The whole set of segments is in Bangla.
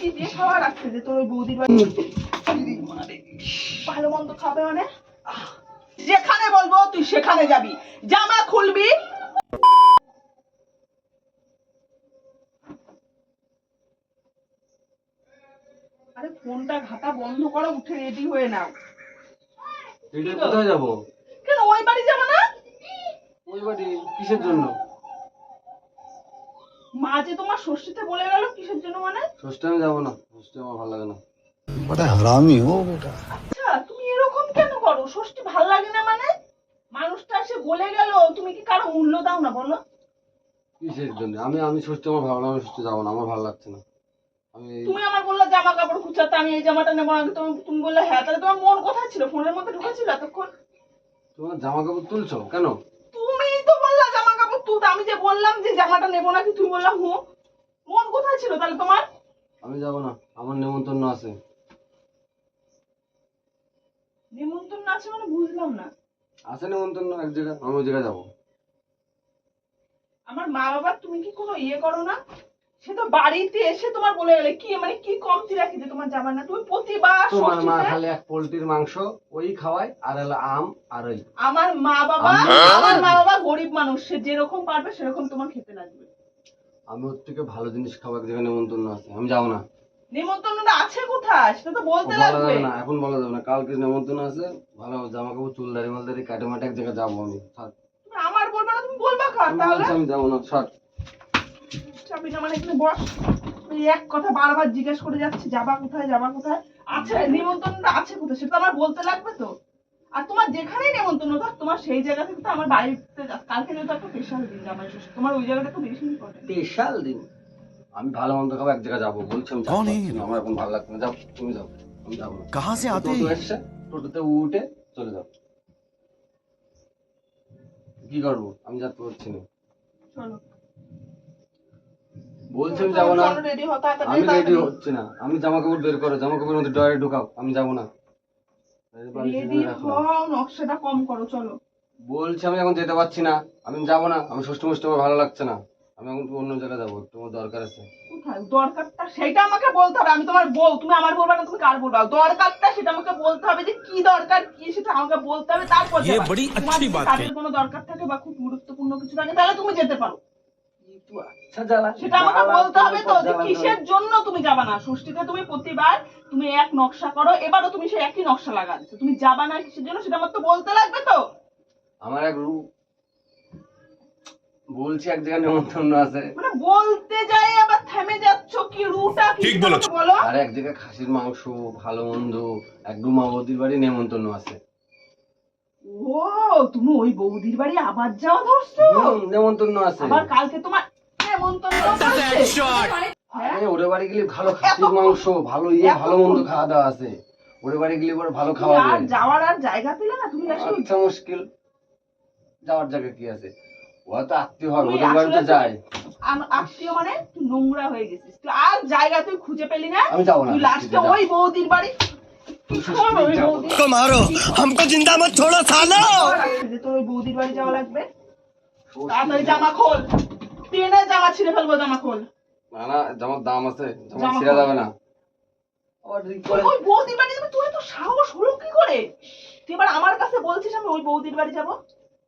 কি দিয়ে খাওয়া রাখছে যে তোর ওই বৌদির বাড়ি? ভালো মন্দ খাবে মানে? যেখানে বলব তুই সেখানে যাবি। জামা খুলবি। আরে ফোনটা ঘাটা বন্ধ করো উঠে রেডি হয়ে নাও। কোথায় যাব? কেন ওই বাড়ি যাব না? ওই বাড়ি কিসের জন্য? তোমার ষষ্ঠীতে বলে গেল কিসের জন্য মানে? ষষ্ঠী আমি যাব না। ষষ্ঠী আমার ভালো লাগে না। আচ্ছা, মানে? আমি যাব না আমার ভালো লাগছে না। তুমি আমার বললে জামা কাপড় খুঁচাতে আমি এই জামাটা নেব তুমি বললে হ্যাঁ তাহলে তোমার মন কোথায় ছিল? ফোনের মধ্যে এতক্ষণ? তোমার জামা কাপড় তুলছো? কেন? তুমি বললাম যে জামাটা নেব না কি তুমি বললাম হু। মন কোথায় ছিল তাহলে তোমার? আমি যাব না আমার নেমন্তন্ন আছে। নিমন্ত্রণ আছে মানে বুঝলাম না। আছে নেমন্তন্ন এক জায়গায় আমি ওই জায়গায় যাব। আমার মা বাবা তুমি কি কোনো ইয়ে করো না? সে তো বাড়িতে এসে তোমার বলে গেলে কি মানে কি কমতি রাখি যে তোমার জামা না? তুমি প্রতিবার তোমার মা খালি এক পোল্ট্রির মাংস ওই খাওয়ায় আর হলো আম আর ওই। আমার মা বাবা আমার- মা বাবা গরিব মানুষ সে যেরকম পারবে সেরকম তোমার খেতে লাগবে। আমি ওর থেকে ভালো জিনিস খাব এক জায়গায় নেমন্তন্ন আছে। আমি যাব না। নিমন্ত্রণটা আছে কোথায়? সেটা তো বলতে লাগবে। না এখন বলা যাবে না। কালকে নেমন্তন্ন আছে ভালো জামা কাপড় চুল দাড়ি মাল দাড়ি কাটে মাটে এক জায়গায় যাব আমি। আমার বলবে না তুমি বলবা কার তাহলে? আমি যাব না ছাড় পারবি না? মানে এখানে বস। তুই এক কথা বারবার জিজ্ঞেস করে যাচ্ছে যাবা কোথায় যাবা কোথায়? আছে নিমন্ত্রণটা আছে কোথায়? সেটা তো আমার বলতে লাগবে তো। আর তোমার যেখানেই নেমন্তন্ন থাক তোমার সেই জায়গা থেকে তো আমার বাড়িতে কালকে যেহেতু একটা স্পেশাল দিন জামাই ষষ্ঠী তোমার ওই জায়গাটা তো বেশি ইম্পর্টেন্ট স্পেশাল দিন? আমি ভালো মন্দ খাব এক জায়গায় যাব বলছি আমি আমার এখন ভালো লাগছে না। যাও তুমি যাও আমি যাব কাহা সে আতে? এসছে টোটোতে উঠে চলে যাও। কি করব? আমি যাতে পারছি না। চলো। আমি জামা কাপড় বের করো জামা কাপড় মধ্যে ডয়ারে ঢুকাও আমি যাব না। নকশাটা কম করো চলো। বলছি আমি এখন যেতে পারছি না আমি যাব না আমি ষষ্ঠ মুষ্ঠ আমার ভালো লাগছে না। আমি এখন অন্য জায়গায় যাব তোমার দরকার আছে। দরকারটা সেটা আমাকে বলতে হবে আমি তোমার বউ তুমি আমার বলবা মানে না তুমি কার বলবা দরকারটা সেটা আমাকে বলতে হবে যে কি দরকার কি সেটা আমাকে বলতে হবে তারপর কোনো দরকার থাকে বা খুব গুরুত্বপূর্ণ কিছু থাকে তাহলে তুমি যেতে পারো। সেটা আমাকে বলতে হবে তো যে কিসের জন্য তুমি যাবা না? ষষ্ঠীতে তুমি প্রতিবার তুমি এক নকশা করো এবারও তুমি সেই একই নকশা তুমি যাবা না কিসের জন্য সেটা আমার তো বলতে লাগবে তো। আমার এক রু বলছি এক জায়গায় নেমন্তন্ন আছে। মানে বলতে যাই আবার থেমে যাচ্ছ কি রুটা কি ঠিক বলো। আর এক জায়গায় খাসির মাংস ভালো মন্দ এক ডুমা বৌদির বাড়ি নেমন্তন্ন আছে। ও তুমি ওই বৌদির বাড়ি আবার যাওয়া ধরছো? নেমন্তন্ন আছে। আবার কালকে তোমার? আরে ওরে বাড়ি গেলে ভালো খাসির মাংস ভালো ইয়ে এত- ভালো মন্দ খাওয়া দাওয়া আছে ওরে বাড়ি গেলে পরে ভালো তুমি খাওয়া আর যায় যাওয়ার আর জায়গা পেলে না তুমি আসলে আচ্ছা মুশকিল যাওয়ার জায়গা কি আছে ও তো আত্মীয় হয় তুমি ওদের বাড়িতে আসলে যায় আম- আত্মীয় মানে তুই নোংরা হয়ে গেছিস তুই আর জায়গা তুই খুঁজে পেলি না আমি যাবো না তুই লাস্টে যাও। ওই বৌদির বাড়ি শোন, ওই বৌদির- को मारो हमको जिंदा मत छोड़ो सालो যে তোর ওই বৌদির বাড়ি যাওয়া লাগবে তাড়াতাড়ি জামা খোল টেনে জামা ছিঁড়ে ফেলব জামা খোল। না না জামার দাম আছে জামা ছিঁড়া যাবে না। আবার ঠিক করে ওই বৌদির বাড়ি যাবে তুই তো সাহস হলো কি করে? তুই এবার আমার কাছে বলছিস আমি ওই বৌদির বাড়ি যাব?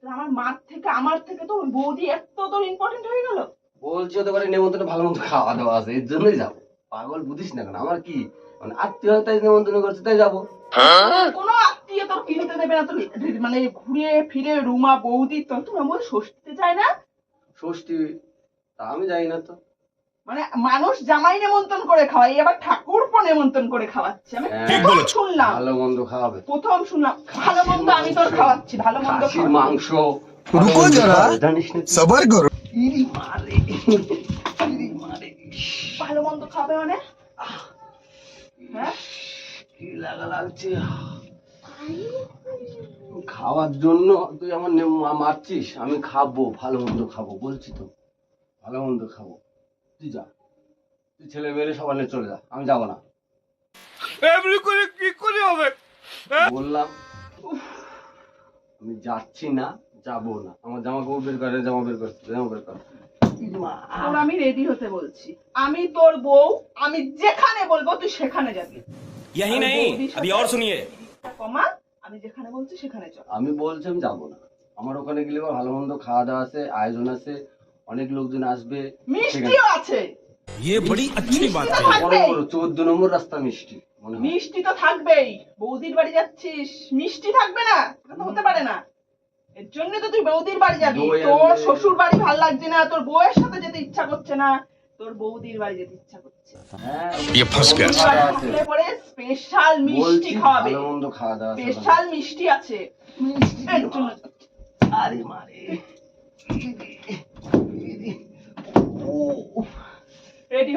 আমার মার থেকে আমার থেকে তো ওই বৌদি এত তোর ইম্পর্টেন্ট হয়ে গেল। বলছি ওদের বাড়ি নেমন্তন্ন ভালো মন্দ খাওয়া দাওয়া আছে এর জন্যই যাব। পাগল বুঝিস না কেন আমার কি? মানে আত্মীয় তাই নেমন্তন্ন করছে তাই যাব। কোনো আত্মীয় তোর কিনতে দেবে না তোর মানে ঘুরে ফিরে রুমা বৌদি তো তুমি আমার ষষ্ঠীতে চায় না? ষষ্ঠী আমি জানি না তো। মানে মানুষ জামাই নেমন্তন্ন করে খাওয়াই আবার ঠাকুরপো নেমন্তন্ন করে খাওয়াচ্ছে। আমি হ্যাঁ। ঠিক বলেছ শুনলাম। ভালো মন্দ খাওয়াবে। প্রথম শুনলাম ভালো মন্দ আমি তোর খাওয়াচ্ছি ভালো মন্দ খাসির মাংস। রুকো জরা সবার করো ইরি মারে ইরি মারে। ভালো মন্দ খাবে মানে? হ্যাঁ? কি লাগা লাগছে? খাওয়ার জন্য তুই আমার মারছিস আমি খাব ভালো মন্দ খাব বলছি তো। ভালো মন্দ খাবো তুই যা তুই ছেলে মেয়ে সবার নিয়ে চলে যা আমি যাবো না এমনি করে কি করে হবে বললাম আমি যাচ্ছি না যাবো না আমার জামা কাপড় বের করে জামা বের করতে জামা বের কর তোর আমি রেডি হতে বলছি আমি তোর বউ আমি যেখানে বলবো তুই সেখানে যাবি यही नहीं अभी और सुनिए কমা আমি যেখানে বলছি সেখানে চল আমি বলছি আমি যাবো না আমার ওখানে গেলে আবার ভালো মন্দ খাওয়া দাওয়া আছে আয়োজন আছে অনেক লোকজন আসবে মিষ্টিও আছে ये बड़ी अच्छी बात মিষ্টি তো है বড় থাকবেই। বড় চোদ্দ নম্বর রাস্তা মিষ্টি মনে হয় মিষ্টি তো থাকবেই বৌদির বাড়ি যাচ্ছিস মিষ্টি থাকবে না এটা তো হতে পারে না এর জন্য তো তুই বৌদির বাড়ি যাবি দই তোর আনবে। শ্বশুর বাড়ি ভাল লাগছে না তোর বউয়ের সাথে যেতে ইচ্ছা করছে না তোর বৌদির বাড়ি যেতে ইচ্ছা করছে হ্যাঁ ये फंस गया। বৌদির বাড়ি থাকলে পরে স্পেশাল মিষ্টি বলছি খাওয়াবে ভালো মন্দ খাওয়া দাওয়া আছে স্পেশাল মিষ্টি আছে এর জন্য আরে মারে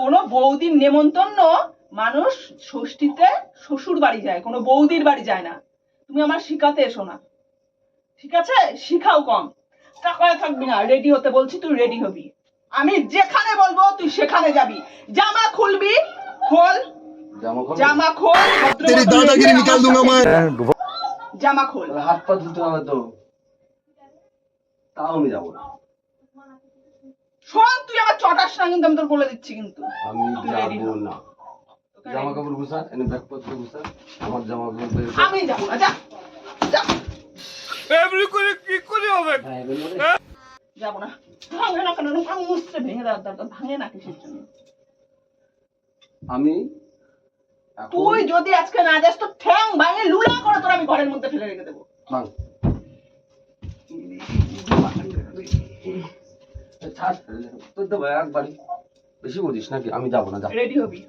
কোনো বৌদির নেমন্তন্ন মানুষ ষষ্ঠীতে শ্বশুর বাড়ি যায় কোনো বৌদির বাড়ি যায় না। তুমি আমার শিখাতে এসো না। ঠিক আছে? শিখাও কম। টাকায় থাকবি না রেডি হতে বলছি তুই রেডি হবি। আমি যেখানে বলব তুই সেখানে যাবি। জামা খুলবি খোল। জামা খোল। জামা খোল। হাত পা ধুতে হবে তো। তাও আমি যাব না। শোন তুই আমার চটাস না কিন্তু আমি তোর বলে দিচ্ছি কিন্তু। আমি তুই যাব না। জামা কাপড় গুছা এনে ব্যাগপত্র গুছা আমার জামা কাপড় আমি যাব না যা যা। এমনি করে কি করে হবে? হ্যাঁ, করে। যাব না। ভাঙে না কেন? মুছতে ভেঙে দেওয়ার দরকার ভাঙে না কিসের জন্য? আমি তুই যদি আজকে না যাস তো ঠ্যাং ভাঙে লুলা করে তোর আমি ঘরের মধ্যে ফেলে রেখে দেবো। বাং। ছাড় তোর তো একবারই বেশি বুঝিস নাকি আমি যাব না যা রেডি হবি